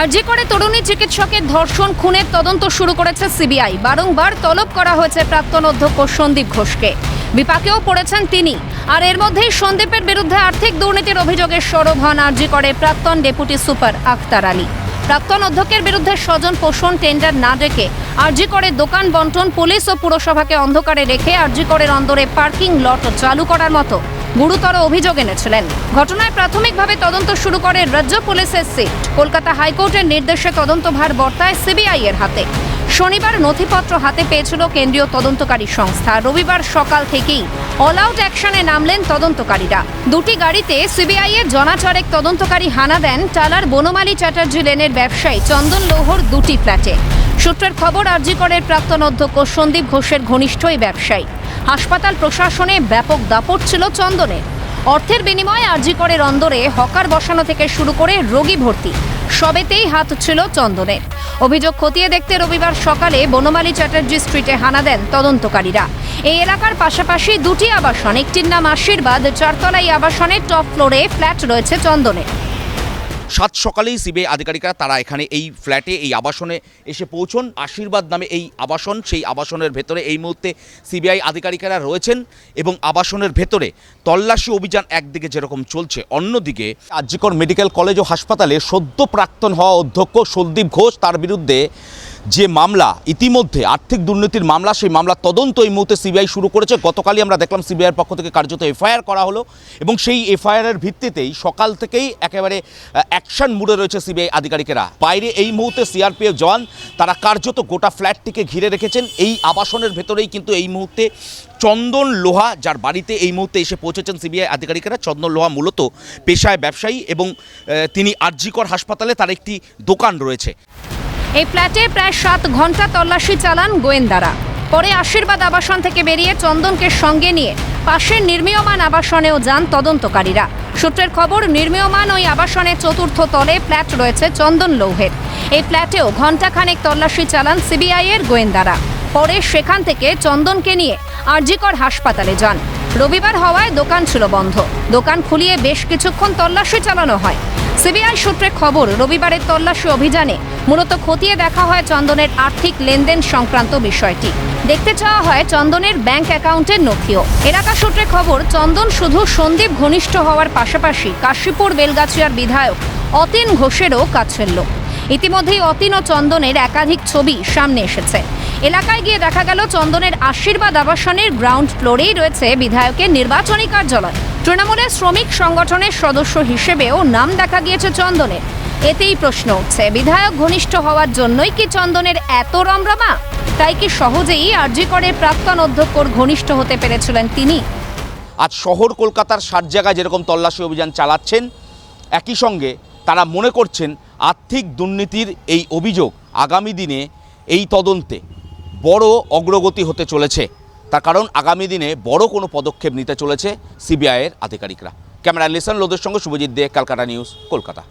আরজি করে তরুণী চিকিৎসকের ধর্ষণ খুনের তদন্ত শুরু করেছে সিবিআই। বারংবার তলব করা হয়েছে প্রাক্তন অধ্যক্ষ সন্দীপ ঘোষকে। বিপাকেও পড়েছেন তিনি। আর এর মধ্যেই সন্দীপের বিরুদ্ধে আর্থিক দুর্নীতির অভিযোগে সরব হন আরজি করে প্রাক্তন ডেপুটি সুপার আখতার আলী। প্রাক্তন অধ্যক্ষের বিরুদ্ধে স্বজন পোষণ টেন্ডার না ডেকে আরজি করে দোকান বন্টন পুলিশ ও পুরসভাকে অন্ধকারে রেখে আরজি করে অন্দরে পার্কিং লট চালু করার মতো গুরুতর অভিযোগ এনেছিলেন। ঘটনায় প্রাথমিকভাবে তদন্ত শুরু করে রাজ্য পুলিশের সিট। কলকাতা হাইকোর্টের নির্দেশে তদন্তভার বর্তায় সিবিআই এর হাতে। শনিবার নথিপত্র হাতে পেয়েছিল কেন্দ্রীয় তদন্তকারী সংস্থা। রবিবার সকাল থেকেই অল আউট অ্যাকশনে নামলেন তদন্তকারীরা। দুটি গাড়িতে সিবিআই এর জনাচারেক তদন্তকারী হানা দেন টালার বনমালী চ্যাটার্জি লেনের ব্যবসায়ী চন্দন লৌহর দুটি ফ্ল্যাটে। সূত্রের খবর, আরজিকরের প্রাক্তন অধ্যক্ষ সন্দীপ ঘোষের ঘনিষ্ঠ এই ব্যবসায়ী। হাসপাতাল প্রশাসনে ব্যাপক দাপট ছিল চন্দনের। অর্থের বিনিময়ে আরজিকরের রন্দরে, হকার বসানো থেকে শুরু করে রোগী ভর্তি। সবেতেই হাত ছিল চন্দনের। অভিযোগ খতিয়ে দেখতে রবিবার সকালে বনমালী চ্যাটার্জি স্ট্রিটে হানা দেন তদন্তকারীরা। এই এলাকার পাশাপাশি দুটি আবাসন, একটির নাম আশীর্বাদ চারতলাই আবাসনের টপ ফ্লোরে ফ্ল্যাট রয়েছে চন্দনের। সাত সকালেই সিবিআই আধিকারিকরা তারা এখানে এই ফ্ল্যাটে, এই আবাসনে এসে পৌঁছন। আশীর্বাদ নামে এই আবাসন, সেই আবাসনের ভেতরে এই মুহূর্তে সিবিআই আধিকারিকেরা রয়েছেন এবং আবাসনের ভেতরে তল্লাশি অভিযান একদিকে যেরকম চলছে, অন্যদিকে আর্যিকর মেডিকেল কলেজ ও হাসপাতালে সদ্য প্রাক্তন হওয়া অধ্যক্ষ সন্দীপ ঘোষ তার বিরুদ্ধে যে মামলা ইতিমধ্যে আর্থিক দুর্নীতির মামলা, সেই মামলার তদন্ত এই মুহূর্তে সিবিআই শুরু করেছে। গতকালই আমরা দেখলাম সিবিআইয়ের পক্ষ থেকে কার্যত এফআইআর করা হলো এবং সেই এফআইআরের ভিত্তিতেই সকাল থেকেই একেবারে অ্যাকশন মুডে রয়েছে সিবিআই আধিকারিকেরা। বাইরে এই মুহূর্তে সিআরপিএফ জওয়ান, তারা কার্যত গোটা ফ্ল্যাটটিকে ঘিরে রেখেছেন। এই আবাসনের ভেতরেই কিন্তু এই মুহূর্তে চন্দন লোহা, যার বাড়িতে এই মুহূর্তে এসে পৌঁছেছেন সিবিআই আধিকারিকেরা, চন্দন লোহা মূলত পেশায় ব্যবসায়ী এবং তিনি আরজিকর হাসপাতালে তার একটি দোকান রয়েছে। এই ফ্ল্যাটে প্রায় সাত ঘণ্টা তল্লাশি চালান গোয়েন্দারা। পরে আশীর্বাদ আবাসন থেকে বেরিয়ে চন্দনকে সঙ্গে নিয়ে পাশের নির্মীয়মান আবাসনেও যান তদন্তকারীরা। সূত্রের খবর, নির্মীয়মান ওই আবাসনের চতুর্থ তলে ফ্ল্যাট রয়েছে চন্দন লৌহের। এই ফ্ল্যাটেও ঘণ্টাখানেক তল্লাশি চালান সিবিআই এর গোয়েন্দারা। পরে সেখান থেকে চন্দনকে নিয়ে আরজিকর হাসপাতালে যান। রবিবার হওয়ায় দোকান ছিল বন্ধ। দোকান খুলিয়ে বেশ কিছুক্ষণ তল্লাশি চালানো হয়। সিবিআই সূত্রে খবর, রবিবারের তল্লাশি অভিযানে মূলত খতিয়ে দেখা হয় চন্দনের আর্থিক লেনদেন সংক্রান্ত বিষয়টি। দেখতে চাওয়া হয় চন্দনের ব্যাংক অ্যাকাউন্টের নথিও। এলাকা সূত্রে খবর, চন্দন শুধু সন্দীপ ঘনিষ্ঠ হওয়ার পাশাপাশি কাশীপুর বেলগাছিয়ার বিধায়ক অতীন ঘোষেরও কাছের লোক। ইতিমধ্যেই অতীন ও চন্দনের একাধিক ছবি সামনে এসেছে। এলাকায় গিয়ে দেখা গেল, চন্দনের আশীর্বাদ আবাসনের গ্রাউন্ড ফ্লোরেই রয়েছে বিধায়কের নির্বাচনী কার্যালয়। তৃণমূলের শ্রমিক সংগঠনের সদস্য হিসেবেও নাম দেখা গিয়েছে চন্দনের এতেই প্রশ্ন উঠছে, বিধায়ক ঘনিষ্ঠ হওয়ার জন্যই কি চন্দনের এত রমরমা? তাই কি সহজেই আরজি করে প্রাক্তন অধ্যক্ষর ঘনিষ্ঠ হতে পেরেছিলেন তিনি? আজ শহর কলকাতার ষাট জায়গায় যেরকম তল্লাশি অভিযান চালাচ্ছেন, একই সঙ্গে তারা মনে করছেন আর্থিক দুর্নীতির এই অভিযোগ আগামী দিনে এই তদন্তে বড় অগ্রগতি হতে চলেছে। তার কারণ আগামী দিনে বড় কোনো পদক্ষেপ নিতে চলেছে সিবিআইয়ের আধিকারিকরা। ক্যামেরা লিসন, লোদের সঙ্গে শুভজিৎ দে, ক্যালকাটা নিউজ, কলকাতা।